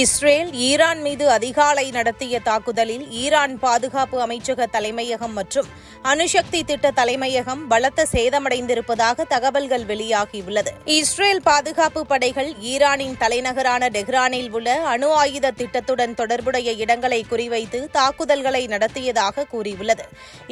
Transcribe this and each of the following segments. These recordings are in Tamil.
இஸ்ரேல் ஈரான் மீது அதிகாலை நடத்திய தாக்குதலில் ஈரான் பாதுகாப்பு அமைச்சக தலைமையகம் மற்றும் அணுசக்தி திட்ட தலைமையகம் பலத்த சேதமடைந்திருப்பதாக தகவல்கள் வெளியாகியுள்ளது. இஸ்ரேல் பாதுகாப்பு படைகள் ஈரானின் தலைநகரான டெஹ்ரானில் உள்ள அணு ஆயுத திட்டத்துடன் தொடர்புடைய இடங்களை குறிவைத்து தாக்குதல்களை நடத்தியதாக கூறியுள்ளது.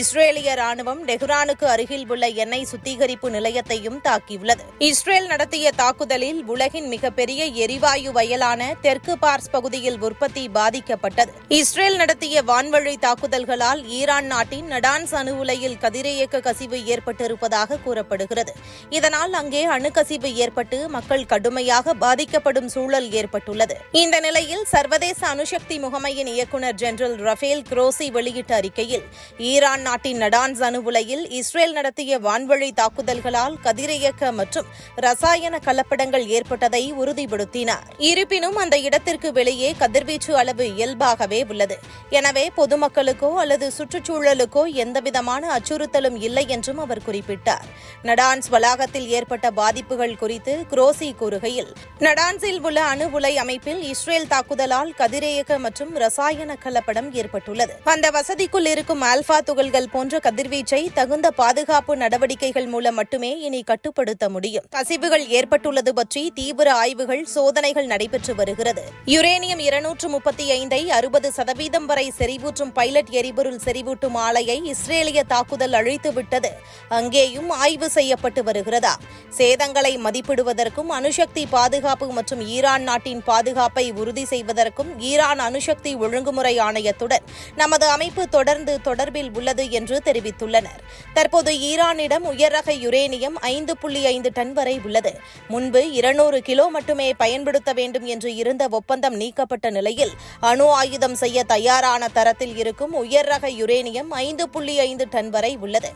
இஸ்ரேலிய ராணுவம் டெஹ்ரானுக்கு அருகில் உள்ள எண்ணெய் சுத்திகரிப்பு நிலையத்தையும் தாக்கியுள்ளது. இஸ்ரேல் நடத்திய தாக்குதலில் உலகின் மிகப்பெரிய எரிவாயு வயலான தெற்கு பார்ஸ் பகுதியில் உற்பத்தி பாதிக்கப்பட்டது. இஸ்ரேல் நடத்திய வான்வழி தாக்குதல்களால் ஈரான் நாட்டின் நடான்ஸ் அணு உலையில் கதிரியக்க கசிவு ஏற்பட்டிருப்பதாக கூறப்படுகிறது. இதனால் அங்கே அணுக்கசிவு ஏற்பட்டு மக்கள் கடுமையாக பாதிக்கப்படும் சூழல் ஏற்பட்டுள்ளது. இந்த நிலையில் சர்வதேச அணுசக்தி முகமையின் இயக்குநர் ஜெனரல் ரஃபேல் குரோசி வெளியிட்ட அறிக்கையில் ஈரான் நாட்டின் நடான்ஸ் அணு உலையில் இஸ்ரேல் நடத்திய வான்வழி தாக்குதல்களால் கதிரியக்க மற்றும் ரசாயன கலப்படங்கள் ஏற்பட்டதை உறுதிப்படுத்தினார். இருப்பினும் அந்த இடத்திற்கு வெளியே கதிர்வீச்சு அளவு இயல்பாகவே உள்ளது. எனவே பொதுமக்களுக்கோ அல்லது சுற்றுச்சூழலுக்கோ எந்தவிதமான அச்சுறுத்தலும் இல்லை என்றும் அவர் குறிப்பிட்டார். நடான்ஸ் வளாகத்தில் ஏற்பட்ட பாதிப்புகள் குறித்து குரோசி கூறுகையில் நடான்ஸில் உள்ள அணு உலை அமைப்பில் இஸ்ரேல் தாக்குதலால் கதிரேயக மற்றும் ரசாயன கலப்படம் ஏற்பட்டுள்ளது. அந்த வசதிக்குள் இருக்கும் ஆல்பா துகள்கள் போன்ற கதிர்வீச்சை தகுந்த பாதுகாப்பு நடவடிக்கைகள் மூலம் மட்டுமே இனி கட்டுப்படுத்த முடியும். கசிவுகள் ஏற்பட்டுள்ளது பற்றி தீவிர ஆய்வுகள் சோதனைகள் நடைபெற்று வருகிறது. யுரேனியம் இருநூற்று முப்பத்தி ஐந்தை அறுபது சதவீதம் வரை செறிவூற்றும் பைலட் எரிபொருள் செறிவூட்டும் ஆலையை இஸ்ரேலிய தாக்குதல் அழித்துவிட்டது அங்கேயும் ஆய்வு செய்யப்பட்டு வருகிறதா? சேதங்களை மதிப்பிடுவதற்கும் அணுசக்தி பாதுகாப்பு மற்றும் ஈரான் நாட்டின் பாதுகாப்பை உறுதி செய்வதற்கும் ஈரான் அணுசக்தி ஒழுங்குமுறை ஆணையத்துடன் நமது அமைப்பு தொடர்ந்து தொடர்பில் உள்ளது என்று தெரிவித்துள்ளனர். தற்போது ஈரானிடம் உயர்ரக யுரேனியம் ஐந்து புள்ளி ஐந்து டன் வரை உள்ளது. முன்பு இருநூறு கிலோ மட்டுமே பயன்படுத்த வேண்டும் என்று இருந்த ஒப்பந்தம் நீக்கப்பட்ட நிலையில் அணு ஆயுதம் செய்ய தயாரான தரத்தில் இருக்கும் உயர் ரக யுரேனியம் ஐந்து புள்ளி ஐந்து டன் வரை உள்ளது.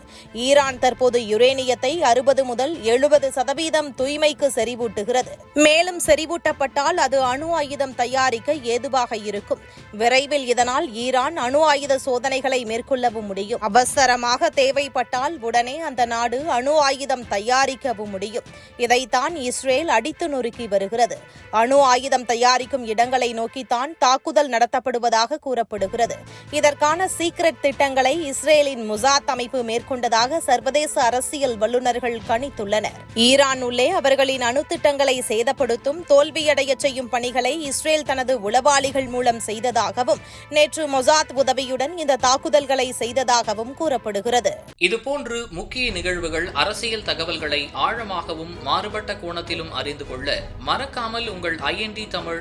ஈரான் தற்போது யுரேனியத்தை அறுபது முதல் எழுபது சதவீதம் தூய்மைக்கு செறிவூட்டுகிறது. மேலும் செறிவூட்டப்பட்டால் அது அணு ஆயுதம் தயாரிக்க ஏதுவாக இருக்கும். விரைவில் இதனால் ஈரான் அணு ஆயுத சோதனைகளை மேற்கொள்ளவும் முடியும். அவசரமாக தேவைப்பட்டால் உடனே அந்த நாடு அணு ஆயுதம் தயாரிக்கவும் முடியும். இதைத்தான் இஸ்ரேல் அடித்து நொறுக்கி வருகிறது. அணு ஆயுதம் தயாரிக்கும் இடங்களை நோக்கித்தான் தாக்குதல் நடத்தப்படுவதாக கூறப்படுகிறது. இதற்கான சீக்ரெட் திட்டங்களை இஸ்ரேலின் முசாத் அமைப்பு மேற்கொண்டதாக சர்வதேச அரசியல் வல்லுநர்கள் கணித்துள்ளனர். ஈரான் உள்ளே அவர்களின் அணு திட்டங்களை சேதப்படுத்தும் தோல்வியடைய செய்யும் பணிகளை இஸ்ரேல் தனது உளவாளிகள் மூலம் செய்ததாகவும் நேற்று மொசாத் உதவியுடன் இந்த தாக்குதல்களை செய்ததாகவும் கூறப்படுகிறது. இதுபோன்று முக்கிய நிகழ்வுகள் அரசியல் தகவல்களை ஆழமாகவும் மாறுபட்ட கோணத்திலும் அறிந்து கொள்ள மறக்காமல் உங்கள் IND Tamil